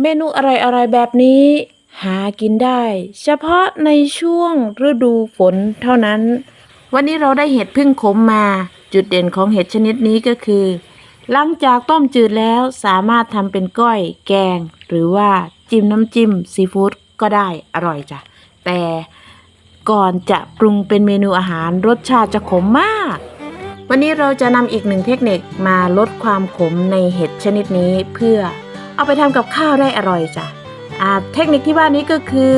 เมนูอะไรๆแบบนี้ หากินได้ เฉพาะในช่วงฤดูฝนเท่านั้น วันนี้เราได้เห็ดพึ่งขมมา จุดเด่นของเห็ดชนิดนี้ก็คือ หลังจากต้มจืดแล้วสามารถทำเป็นก้อย แกง หรือว่าจิ้มน้ำจิ้มซีฟู้ดก็ได้อร่อยจ้ะ แต่ก่อนจะปรุงเป็นเมนูอาหารรสชาติจะขมมาก วันนี้เราจะนำอีกหนึ่งเทคนิคมาลดความขมในเห็ดชนิดนี้เพื่อ เอาไปทำกับข้าวได้อร่อยจ้ะเทคนิคที่ว่านี้ก็คือ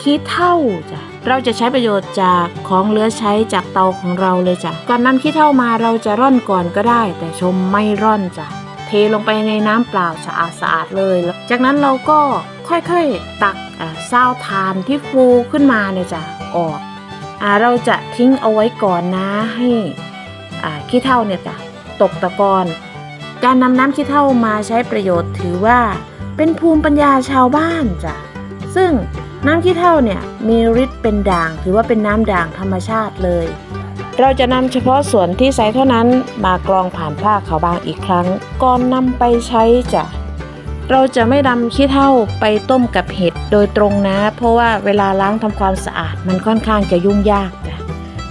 ขี้เถ้าจ้ะเราจะใช้ประโยชน์จากของเหลือใช้จากเตาของเราเลยจ้ะก่อนนำขี้เถ้ามาเราจะร่อนก่อนก็ได้ แต่ชมไม่ร่อนจ้ะเทลงไปในน้ำเปล่าสะอาดสะอาดๆเลย จากนั้นเราก็ค่อยๆตักอ่าซาวทานที่ฟูขึ้นมาเนี่ยจ้ะออกอ่าเราจะทิ้งเอาไว้ก่อนนะให้อ่าขี้เถ้าเนี่ยจ้ะตกตะกอน การนำน้ำขี้เถ้ามาใช้ประโยชน์ถือว่า เป็นภูมิปัญญาชาวบ้านจ้ะซึ่งน้ำขี้เถ้าเนี่ยมีฤทธิ์เป็นด่าง ถือว่าเป็นน้ำด่างธรรมชาติเลย เราจะนำเฉพาะส่วนที่ใสเท่านั้นมากรองผ่านผ้าขาวบางอีกครั้ง ก่อนนำไปใช้จ้ะเราจะไม่นำขี้เถ้าไปต้มกับเห็ดโดยตรงนะ เพราะว่าเวลาล้างทำความสะอาดมันค่อนข้างจะยุ่งยากจ้ะ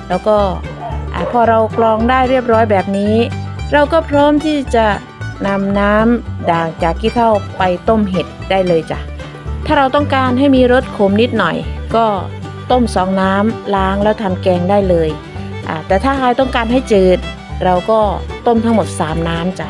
แล้วก็อพอเรากรองได้เรียบร้อยแบบนี้ เราก็พร้อมที่จะนำน้ำด่างจากขี้เถ้าไปต้มเห็ดได้เลยจ้ะ ถ้าเราต้องการให้มีรสขมนิดหน่อย ก็ต้มสองน้ำล้างแล้วทำแกงได้เลย แต่ถ้าใครต้องการให้จืด เราก็ต้มทั้งหมด 3 น้ำจ้ะ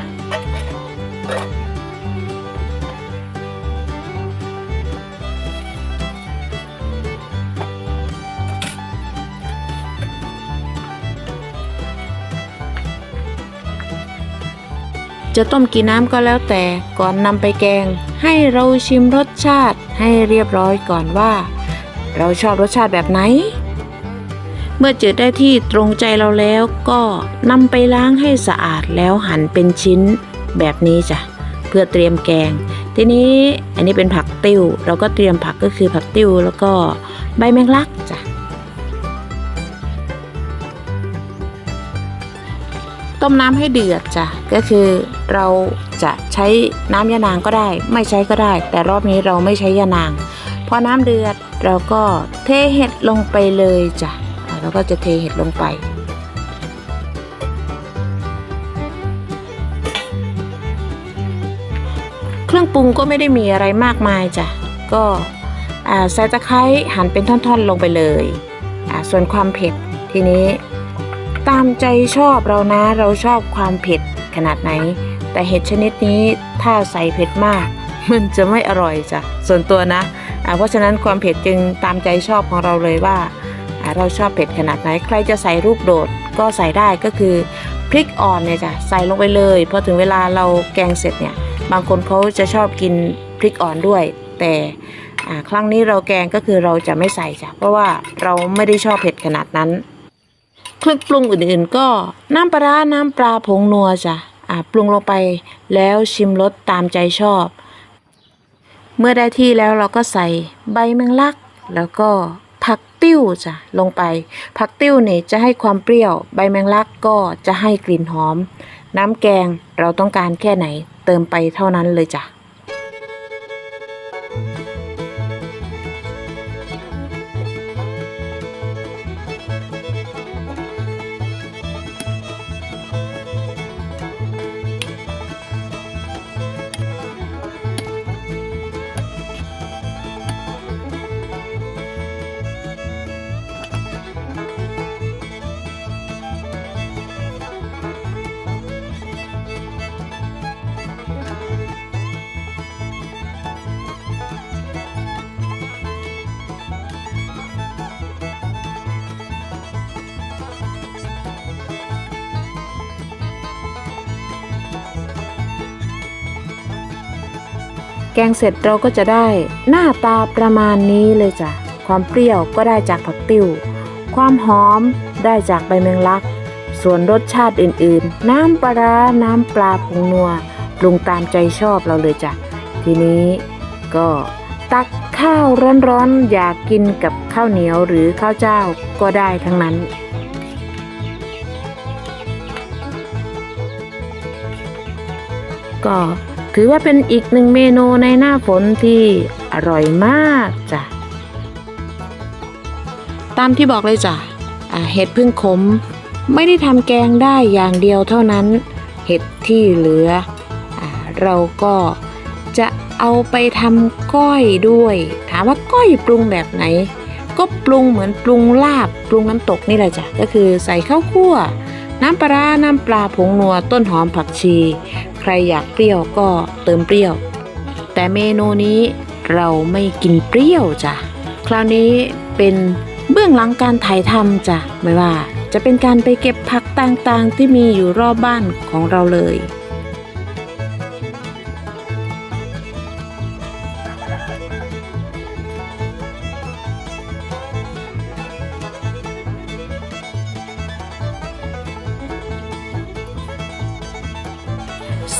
จะต้มกี่น้ำก็แล้วแต่ก่อนนำไปแกง ให้เราชิมรสชาติให้เรียบร้อยก่อนว่า เราชอบรสชาติแบบไหน เมื่อจืดได้ที่ตรงใจเราแล้วก็นำไปล้างให้สะอาดแล้วหั่นเป็นชิ้นแบบนี้จ้ะเพื่อเตรียมแกง ทีนี้อันนี้เป็นผักติ้ว เราก็เตรียมผักก็คือผักติ้วแล้วก็ใบแมงลักจ้ะ ต้มน้ำให้เดือดจ้ะก็คือเราจะใช้น้ำยานางก็ได้ ไม่ใช้ก็ได้ แต่รอบนี้เราไม่ใช้ยานางพอน้ำเดือดเราก็เทเห็ดลงไปเลยจ้ะเราก็จะเทเห็ดลงไปเครื่องปรุงก็ไม่ได้มีอะไรมากมายจ้ะ ก็ใส่ตะไคร้หั่นเป็นท่อนๆลงไปเลย ส่วนความเผ็ดทีนี้ ตามใจชอบเรานะ เราชอบความเผ็ดขนาดไหน แต่เห็ดชนิดนี้ถ้าใส่เผ็ดมาก มันจะไม่อร่อยจ้ะส่วนตัวนะอ่าเพราะฉะนั้นความเผ็ดจึงตามใจชอบของเราเลยว่า เราชอบเผ็ดขนาดไหน ใครจะใส่รูปโดดก็ใส่ได้ก็คือพริกอ่อนเนี่ยจ้ะใส่ลงไปเลยพอถึงเวลาเราแกงเสร็จเนี่ยบางคนเขาจะชอบกินพริกอ่อนด้วย แต่ครั้งนี้เราแกงก็คือเราจะไม่ใส่จ้ะเพราะว่าเราไม่ได้ชอบเผ็ดขนาดนั้น เครื่องปรุงอื่นๆ ก็น้ำปลาน้ำปลาผงนัวจ้ะอ่าปรุงลงไปแล้วชิมรสตามใจชอบ เมื่อได้ที่แล้วเราก็ใส่ใบแมงลัก แล้วก็ผักติ้วจ้ะลงไป ผักติ้วเนี่ยจะให้ความเปรี้ยว ใบแมงลักก็จะให้กลิ่นหอม น้ำแกงเราต้องการแค่ไหนเติมไปเท่านั้นเลยจ้ะ แกงเสร็จเราก็จะได้หน้าตาประมาณนี้เลยจ้ะ ความเปรี้ยวก็ได้จากผักติ้ว ความหอมได้จากใบแมงลัก ส่วนรสชาติอื่นๆ น้ำปลาร้าน้ำปลาผงนัวปรุงตามใจชอบเราเลยจ้ะ ทีนี้ก็ตักข้าวร้อนๆ อยากกินกับข้าวเหนียวหรือข้าวเจ้าก็ได้ทั้งนั้นก็ ถือว่าเป็นอีกหนึ่งเมนูในหน้าฝนที่อร่อยมากจ้ะ ตามที่บอกเลยจ้ะเห็ดพึ่งขม ไม่ได้ทำแกงได้อย่างเดียวเท่านั้น เห็ดที่เหลืออเราก็จะเอาไปทำก้อยด้วย ถามว่าก้อยปรุงแบบไหน ก็ปรุงเหมือนปรุงลาบปรุงน้ำตกนี่แหละจ้ะ ก็คือใส่ข้าวคั่ว น้ำปลาร้าน้ำปลาผงนัวต้นหอมผักชี ใครอยากเปรี้ยวก็เติมเปรี้ยว แต่เมนูนี้เราไม่กินเปรี้ยวจ้ะ คราวนี้เป็นเบื้องหลังการถ่ายทำจ้ะ ไม่ว่าจะเป็นการไปเก็บผักต่างๆที่มีอยู่รอบบ้านของเราเลย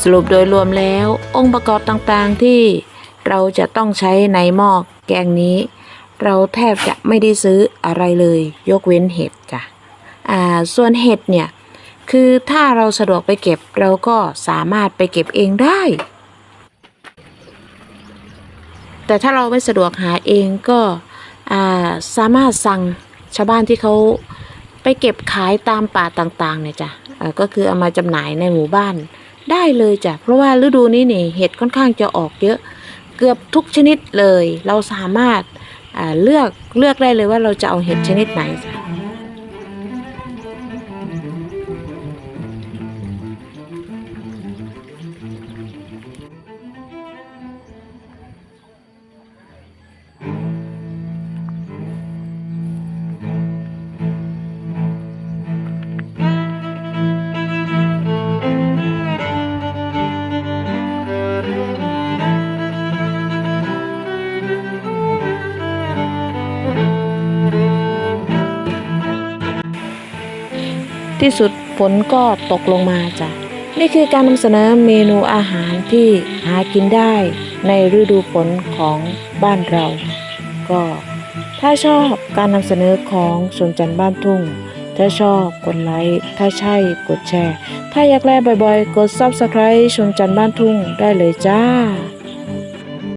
สรุปโดยรวมแล้ว องค์ประกอบต่างๆที่เราจะต้องใช้ในหม้อแกงนี้ เราแทบจะไม่ได้ซื้ออะไรเลย ยกเว้นเห็ดจ้ะอ่าส่วนเห็ดเนี่ย คือถ้าเราสะดวกไปเก็บเราก็สามารถไปเก็บเองได้ แต่ถ้าเราไม่สะดวกหาเองก็อ่าสามารถสั่งชาวบ้านที่เขาไปเก็บขายตามป่าต่างๆเนี่ยจ้ะอ่าก็คือเอามาจำหน่ายในหมู่บ้าน ได้เลยจ้ะเพราะว่าฤดูนี้นี่เห็ดค่อนข้างจะออกเยอะ เกือบทุกชนิดเลย เราสามารถเลือกเลือกได้เลยว่าเราจะเอาเห็ดชนิดไหนจ้ะ ที่สุดฝนก็ตกลงมาจ้ะนี่คือการนำเสนอเมนูอาหารที่หากินได้ในฤดูฝนของบ้านเรา ก็ถ้าชอบการนำเสนอของชนจันทร์บ้านทุ่ง ถ้าชอบกดไลค์ ถ้าใช่กดแชร์ ถ้าอยากแลบ่อยๆ กด Subscribe ชนจันทร์บ้านทุ่งได้เลยจ้า